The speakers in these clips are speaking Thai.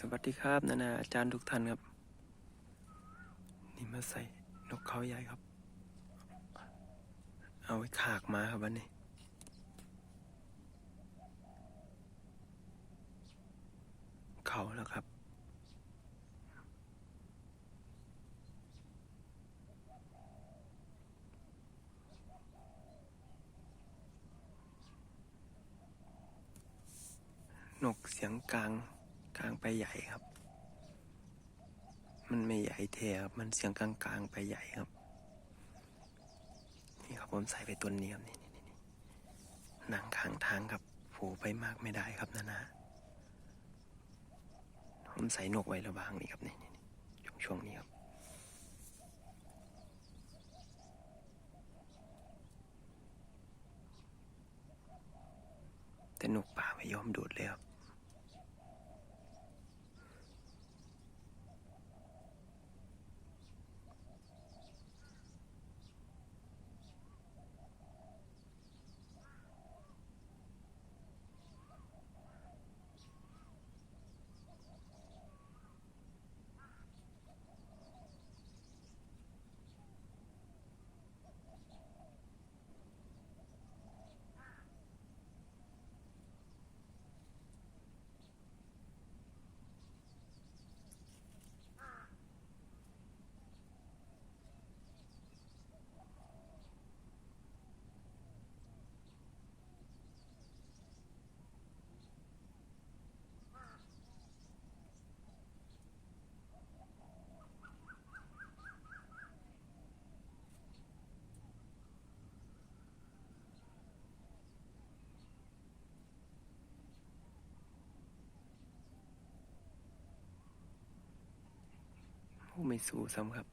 สวัสดีครับนานาอาจารย์ทุกท่านครับ นี่มาใส่นกเขาใหญ่ครับ เอาไว้ขากมาครับวันนี้เขาแล้วครับนกเสียงกลาง กลางไปใหญ่ครับ มันไม่ใหญ่เทครับ มันเสียงกลางกลางไปใหญ่ครับ นี่ครับผมใส่ไปตัวนี้ครับนี่นี่นี่นี่หนังข้างทางครับผูไปมากไม่ได้ครับนานาผมใส่นกไว้ระบางนี่ครับนี่นี่นี่ช่วงช่วงนี้ครับแต่นกป่าไม่ยอมดูดเลยครับ ไม่สู้ซ้ำครับ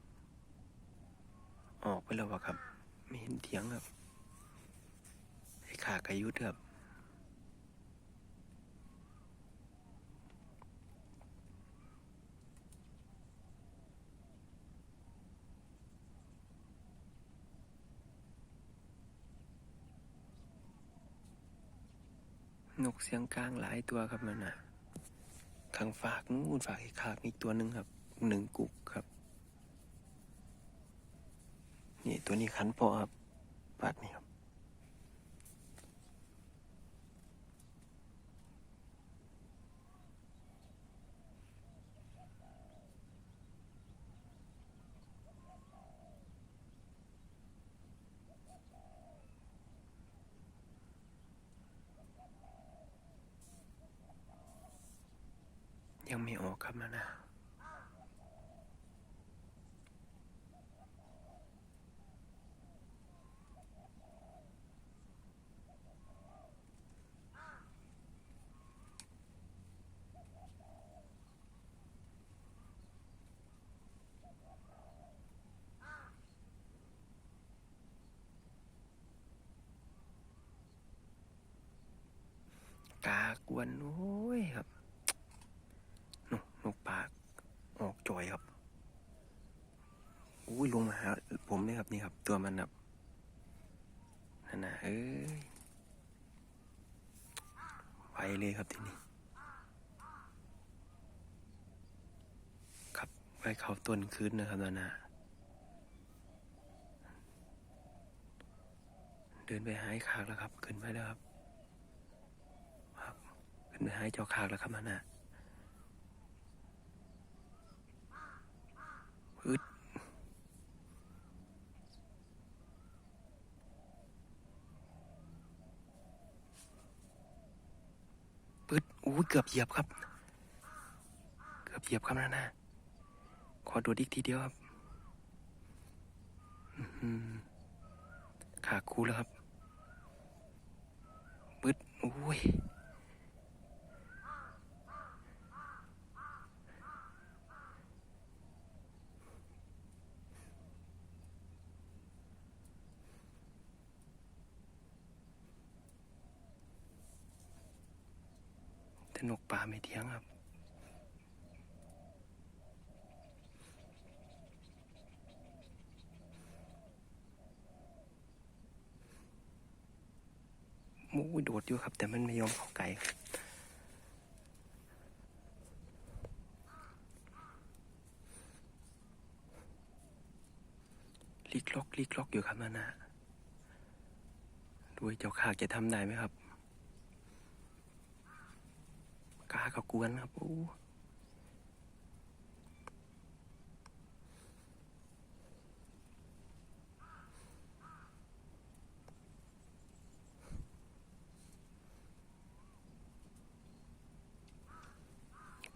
ออกไปแล้ววะครับ ไม่เห็นเถียงครับไอ้ขากายุทธครับนกเสียงกลางหลายตัวครับมันนะข้างฝากนู้นฝากอีกขากอีกตัวหนึ่งครับ หนึ่งกุกครับ นี่ตัวนี้ขันพอครับปาดนี่ครับ ยังไม่ออกครับมานะ กวนโอ้ยครับนกนกปากออกจอยครับอุ้ยลงมาหาผมเลยครับนี่ครับ ตัวมันแบบนั่นนะเอ้ยไปเลยครับที่นี้ครับไปเขาต้นคืนนะครับนานาเดินไปหายคากแล้วครับ ขึ้นไปแล้วครับ ขึ้นไปหายเจ้าคากแล้วครับนานาอึดปึ๊ดอู้ยเกือบเหยียบครับ เกือบเหยียบครับนะนะขอโดดอีกทีเดียวครับขาคูแล้วครับปึ๊ดอุ้ย นกป่าไม่เที่ยงครับ มูโดดอยู่ครับ แต่มันไม่ยอมเข้าไกลลิกล็อกลิกล็อกอยู่ครับนั่นนะดูเจ้าขากจะทำได้ไหมครับ กาก็กวนครับโอ้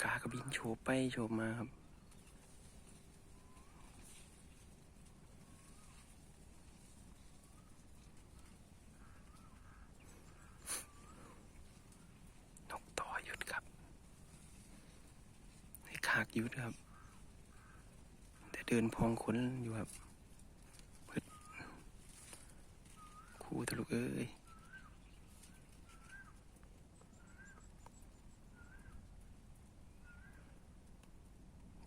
กาก็บินโฉบไปโฉบมาครับ นกต่อหยุดครับ ยุดครับ แต่เดินพองขนอยู่ครับเพิดครูตลกเอ้ย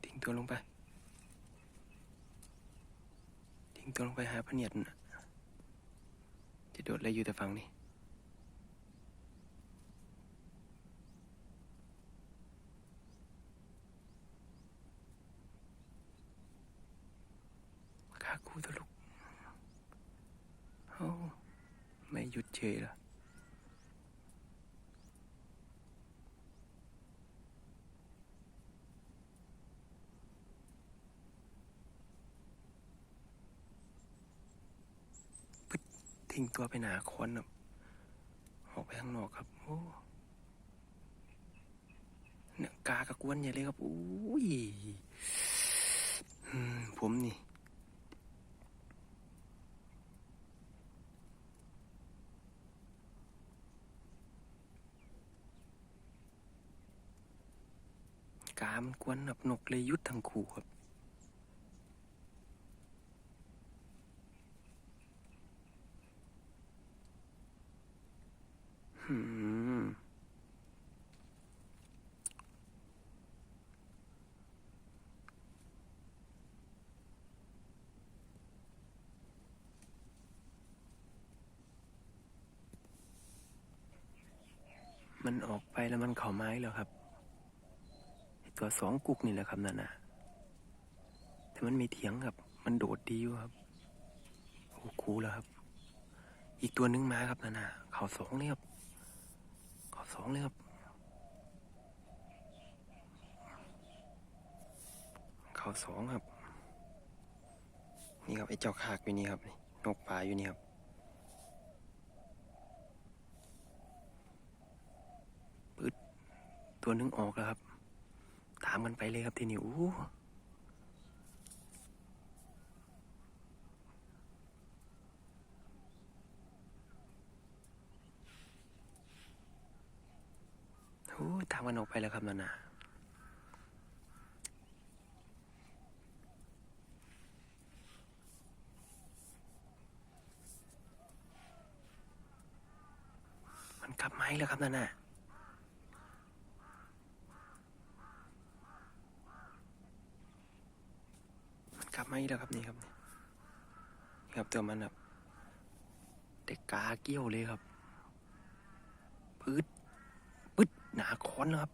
ทิ้งตัวลงไป ทิ้งตัวลงไปหาพระเนียดนะจะโดดอะไรอยู่แต่ฝั่งนี้ ขากูตะลุกเอ้าไม่ หยุดเฉยละปึ๊ดทิ้งตัวไปหนาคนครับออกไปข้างนอกครับ โอ้เนี่ยกากระกวนใหญ่เลยครับ อุ้ยผมนี่ กามนกวนแบบนกเลยยุดทั้งคู่ครับมมันออกไปแล้วมันเข่าไม้แล้วครับ ตัวสองกุกนี่แหละครับนั่นน่ะแต่มันมีเถียงครับ มันโดดดีอยู่ครับโอ้คูแล้วครับ อีกตัวนึงมาครับนั่นน่ะเข่าสองเลยครับเข่าสองเลยครับเข่าสองครับ นี่ครับไอ้เจ้าขากอยู่นี่ครับนกป่าอยู่นี่ครับปึ๊ดตัวนึงออกแล้วครับ ตามกันไปเลยครับทีนี้อู้หูตามกันออกไปแล้วครับนันน่ะมันกลับไม้แล้วครับนันน่ะ มันกลับมาอีกแล้วครับนี่ครับนี่ครับตัวมันครับเด็กกาเกี้ยวเลยครับพืดปึ๊ดหนาคอนแล้วครับ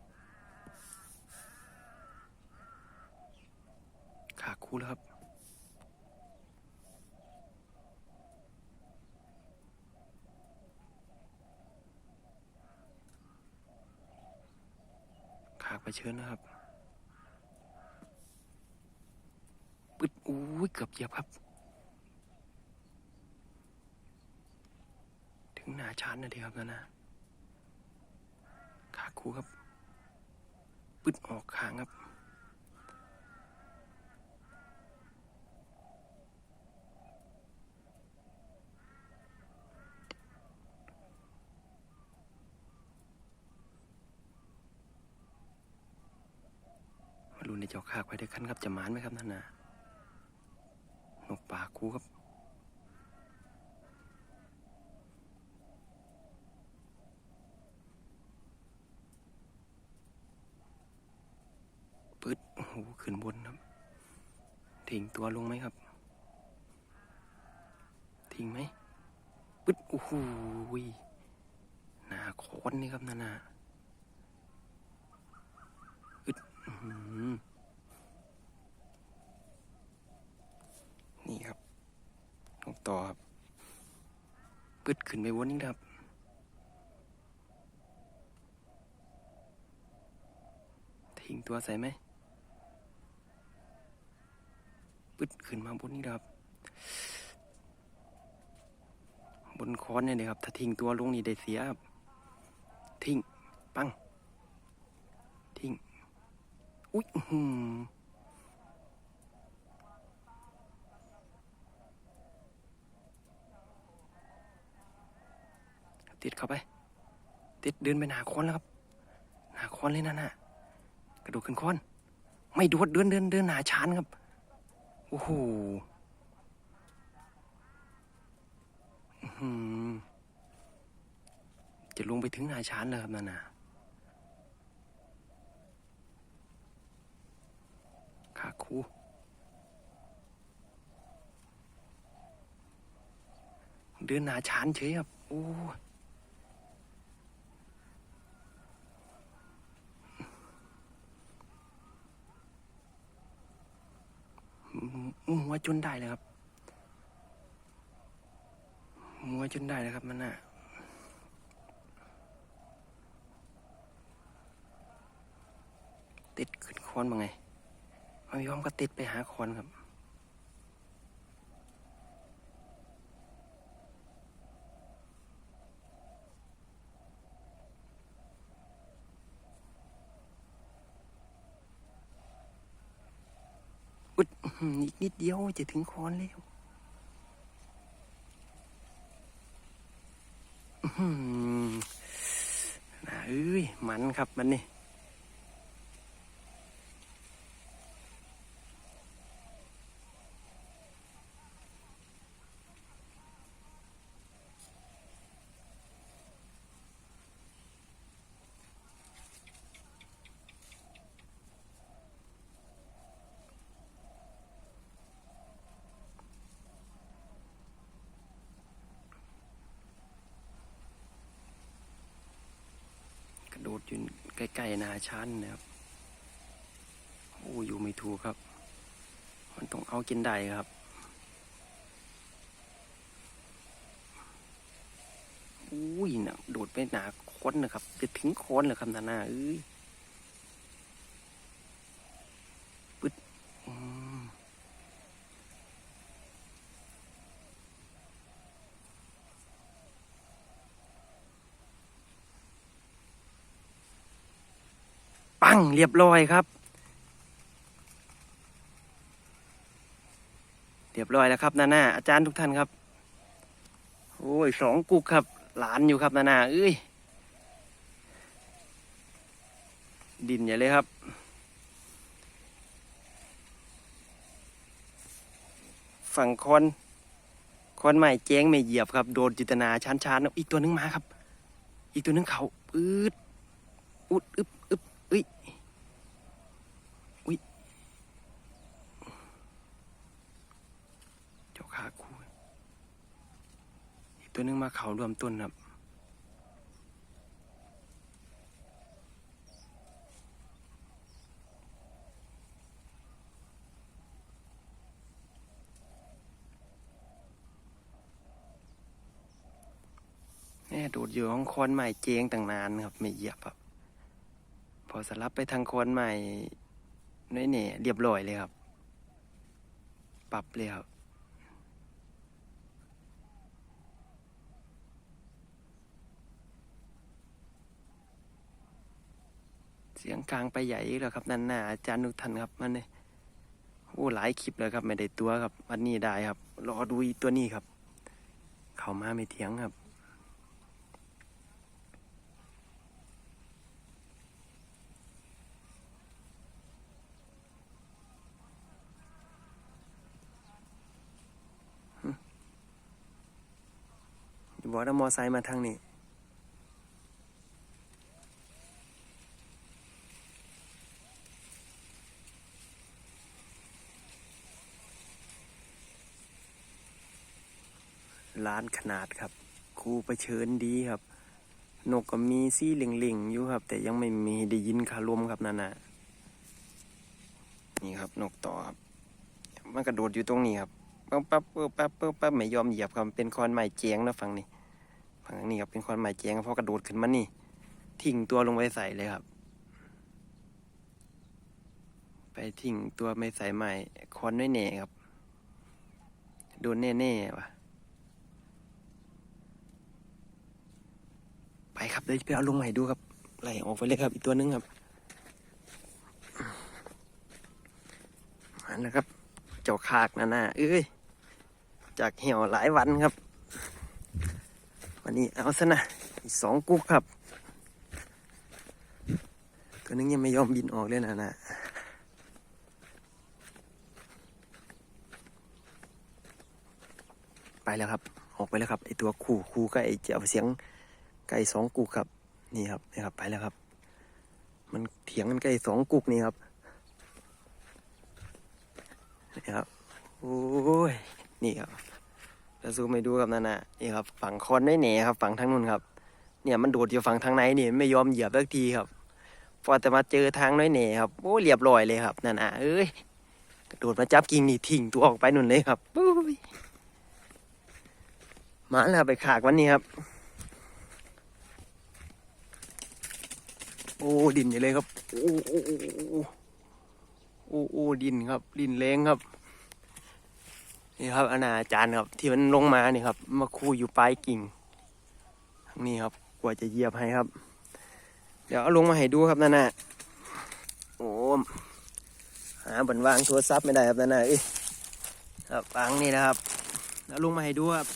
ขาคูแล้วครับขากไปเชิญนะครับ ปึ๊ด อู้ยเกือบเหยียบครับ ถึงหนาชานนะทีครับนั่นนะขาคูครับ ปึ๊ดออกขางครับมาลุ้นในเจ้าขากไปด้วยกันครับจะหมานไหมครับนั่นนะ นกป่าคูครับ ปึ๊ดโอ้โหขึ้นบนครับ ทิ้งตัวลงไหมครับ ทิ้งไหม ปึ๊ด โอ้โหหนาโคนนี่ครับนานาอึดอื นี่ครับนกต่อครับปึดขึ้นไปวนนี่ครับทิ้งตัวใส่ไหมปึดขึ้นมาบนนี่ครับ บนค้อนเนี่ยนะครับ ถ้าทิ้งตัวลงนี่ได้เสียครับ ทิ้ง ปัง ทิ้ง อุ๊ย ติดเข้าไป ติดเดินไปหนาค้อนแล้วครับ หนาค้อนเลยนั่นน่ะ กระโดดขึ้นค้อน ไม่โดดเดินเดินเดินหนาชานครับ โอ้โหจะลงไปถึงหนาชานเลยครับนั่นน่ะขาคูเดินหนาชานเฉยครับ โอ้ ยมัวจนได้เลยครับมัวจนได้เลยครับมันน่ะติดขึ้นคอนมาไงมันยอมก็ติดไปหาคอนครับ อุดอีกนิดเดียวจะถึงคอนแล้วหือน่าเอ้ยมันครับมันนี่ ใกล้ๆนาชั้นนะครับโอ้อยู่ไม่ถูกครับ มันต้องเอากินได้ครับอุ้ยนะโดดไปหนาค้นนะครับจะถึงค้นเลยครับนานาเอ้ย ปังเรียบร้อยครับ เรียบร้อยแล้วครับนาหน้าอาจารย์ทุกท่านครับ โอ้ยสองกุกครับ หลานอยู่ครับนาหน้าเอ้ย ดินอย่าเลยครับฝั่งคอนคอนใหม่แจ้งไม่เหยียบครับ โดนจิตนาชานชานๆอีกตัวนึงมาครับ อีกตัวนึงเขาปืดอุดอึบอึบเอ้ยอุ้ยเจ้าขาคูอีก ตัวนึงมาเขารวมต้นครับแน่โดดอยู่ของคอนใหม่เจงตั้งนานครับ ไม่เหยียบครับ พอสลับไปทางคอนใหม่น้อยเนี่ยเรียบร้อยเลยครับ ปรับเลยครับ สียงกลางไปใหญ่อีกแล้วครับนั่นน่ะอาจารย์นุทันครับมันเนี่ยโอ้หลายคลิปเลยครับ ไม่ได้ตัวครับ วันนี้ได้ครับ รอดูอีตัวนี้ครับ เขามาไม่เถียงครับอย่าบอกว่ามอไซค์มาทางนี้ ล้านขนาดครับครูประเชิญดีครับ นกก็มีซี่เหล่งๆอยู่ครับ แต่ยังไม่มีได้ยินคารมครับนั่นน่ะนี่ครับนกต่อครับ มันกระโดดอยู่ตรงนี้ครับปั๊บปั๊บปั๊บปั๊บปั๊บปั๊บไม่ยอมเหยียบครับเป็นคอนใหม่เจียงนะฝั่งนี้ฝั่งนี้ครับเป็นคอนหมายแจงครับพอกระโดดขึ้นมานี่ ทิ้งตัวลงไปใส่เลยครับ ไปทิ้งตัวไม่ใส่ใหม่คอนด้วยแหน่ครับ โดนแน่ๆว่ะ ไปครับเดี๋ยวไปเอาลงให้ดูครับไหลออกไปเลยครับอีกตัวนึงครับอันนะครับ เจ้าคากนะน่าเอ้ยจากเหี่ยวหลายวันครับ วันนี้เอาซะนะอีกสองกุ๊กครับ ตัวนึงยังไม่ยอมบินออกเลยนะนะไปแล้วครับ ออกไปแล้วครับไอตัวคู่คู่ก็ไอเจ้าเสียง ไก่สองกุกครับ นี่ครับนี่ครับไปแล้วครับ มันเถียงกันไก่สองกุกนี่ครับนี่ครับโอ้ยนี่ครับจะซูมไปดูครับนั่นน่ะนี่ครับ ฝั่งคอนได้แหน่ครับฝั่งทางนู้นครับ เนี่ยมันโดดอยู่ฝั่งทางไหนนี่ไม่ยอมเหยียบสักทีครับพอแต่มาเจอทางน้อยเหน่ครับโอ้เรียบร้อยเลยครับนั่นอะเอ้ยกระโดดมาจับกิ่งนี่ทิ้งตัวออกไปนู่นเลยครับปุ้ยมาแล้วไปขากวันนี้ครับ อ้ดินอยู่เลยครับ โอ้โอ้โอ้โอ้โอ้ดินครับ ดินแรงครับ นี่ครับอนาจารย์ครับ ที่มันลงมานี่ครับ มาคู่อยู่ปลายกิ่งทางนี้ครับ กว่าจะเหยียบให้ครับ เดี๋ยวเอาลงมาให้ดูครับนั่นน่ะโอ้หาบันวางโทรศัพท์ไม่ได้ครับนั่นน่ะเอ้ครับวางนี่นะครับแล้วลงมาให้ดูครับ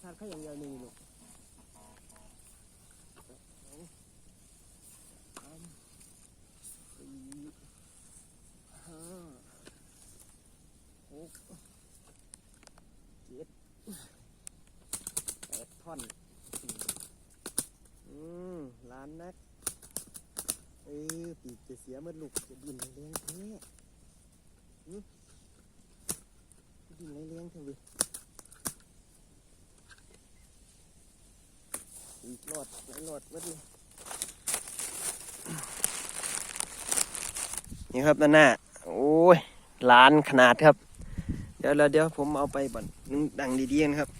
ขาดไปซาอย่างเดียวนี่ลูกสี่ห้าหกเจ็ดแปดท่อน อืมล้านนัก เออปีกจะเสียเมื่อลูกจะดินแรงแท้อืมดินแรงๆเถอะเว้ย อีก หลอดหลายหลอดนี่นี่ครับนั่นน่ะโอ้ยล้านขนาดครับ เดี๋ยวแล้วเดี๋ยวผมเอาไปบ่อนนึงดังดีๆนะครับ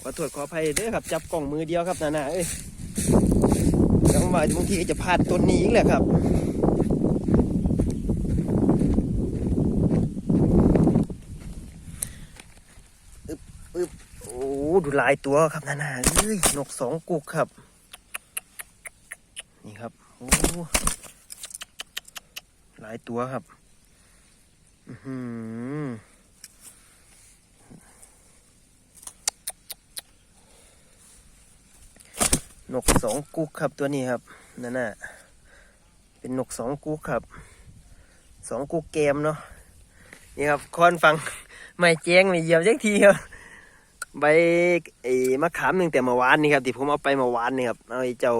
ขอโทษขออภัยเด้อครับ จับกล่องมือเดียวครับนั่นน่ะเอ้ยจังหวะบางทีจะพลาดต้นนี้อีกแหละครับ อึบอึบ โอ้ดู หลายตัวครับนานาเอ้ยนกสองกุกครับ นี่ครับโอ้หลายตัวครับอือนกสองกุกครับตัวนี้ครับนั่นน่ะเป็นนกสองกุกครับสองกุกเกมเนาะนี่ครับคอนฟังไม่แจ้งไม่เยียบจักทีครับ ใบไอ้มะขามหนึ่งแต่เมื่อวานนี่ครับที่ผมเอาไปเมื่อวานนี่ครับเอาไอ้เจ้า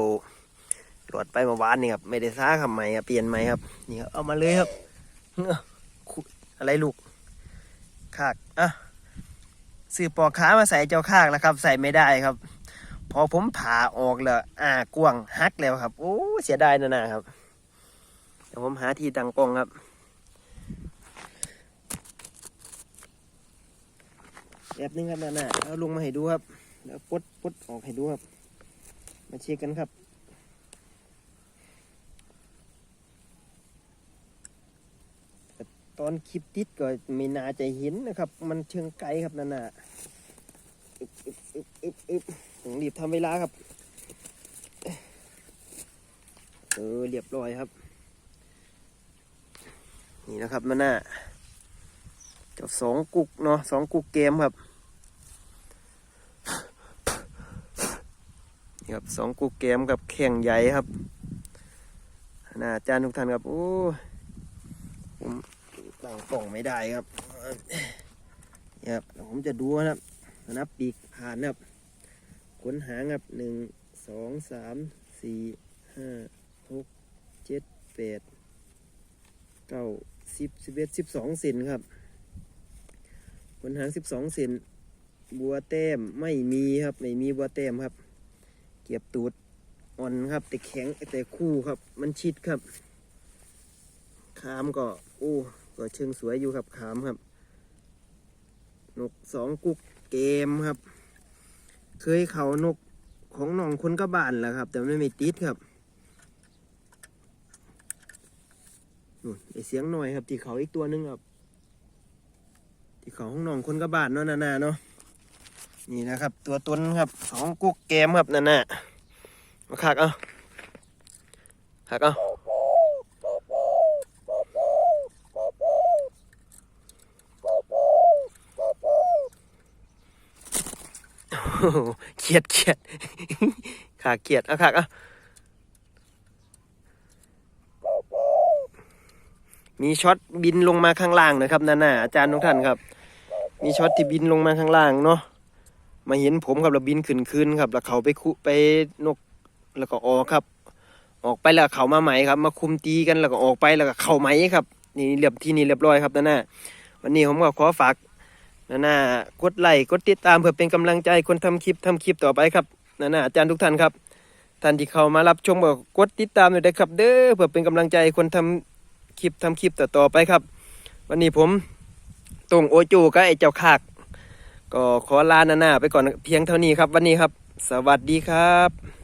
หลอดไปเมื่อวานนี่ครับไม่ได้ซ่าครับใหม่ครับเปลี่ยนใหม่ครับนี่ครับเอามาเลยครับเอ้ออะไรลูกคากอะซื้อปอกขามาใส่เจ้าคากแล้วครับ ใส่ไม่ได้ครับ พอผมผ่าออกแล้วอ่ากวางหักแล้วครับโอ้เสียดายนะนะครับเดี๋ยวผมหาที่ตั้งกล้องครับ แบบนึงครับนันน่ะเอาลงมาให้ดูครับแล้วปดปดออกให้ดูครับมาเช็คกันครับตอนคลิปติดก็ไม่น่าจะเห็นนะครับ มันเชิงไกลครับนั่นน่ะอึบอึบอึบอึบอึบต้องรีบทำเวลาครับ เออเรียบร้อยครับ นี่นะครับมันน่ะเจ้าสองกุกเนาะสองกุกเกมครับ ครับสองกุกเกมกับแข่งใหญ่ครับน่าอาจารย์ทุกท่านครับโอ้ผมตั้งกล่องไม่ได้ครับนี่ครับผมจะดูนะครับนับปีกผ่านนะครับคนหางครับหนึ่งสองสามสี่ห้าหกเจ็ดแปดเก้าสิบสิบเอ็ดสิบสองเซนครับบนหางสิบสองเซนบัวแต้มไม่มีครับ ไม่มีบัวแต้มครับ กียบตูดอ่อนครับ แต่แข็งแต่คู่ครับ มันชิดครับ ขามก็โอ้ก็เชิงสวยอยู่ครับขามครับ นกสองกุกเกมครับ เคยเขานกของน้องคนกระบานแหละครับ แต่ไม่ไม่ติดครับนู่นไอเสียงหน่อยครับ ที่เขาอีกตัวหนึงครับ ที่เขาของน้องคนกระบานเนาะนานาเนาะ นี่นะครับ ตัวตนครับสองกุ๊กเกมครับนั่นน่ะมาขักเอาขักเอาเขียดเขียดขาเขียดเอาขากเอามีช็อตบินลงมาข้างล่างนะครับนั่นน่ะอาจารย์ทุกท่านครับ มีช็อตที่บินลงมาข้างล่างเนาะ มาเห็นผมครับแล้วบินขึ้นขึ้นครับ แล้วเขาไปคุไปนกแล้วก็ออกครับ ออกไปแล้วเขามาใหม่ครับ มาคุมตีกันแล้วก็ออกไปแล้วก็เข้าไหมครับ นี่เรียบที่นี่เรียบร้อยครับนั่นน่ะวันนี้ผมก็ขอฝากนะน่ากดไลค์กดติดตามเพื่อเป็นกำลังใจคนทำคลิปทำคลิปต่อไปครับนะน่าอาจารย์ทุกท่านครับท่านที่เข้ามารับชมก็กดติดตามด้วยนะครับ เด้อเพื่อเป็นกำลังใจคนทำคลิปทำคลิปต่อไปครับ วันนี้ผมตรงโอจูกับไอ้เจ้าขาก ก็ขอลานานาไปก่อนเพียงเท่านี้ครับ วันนี้ครับ สวัสดีครับ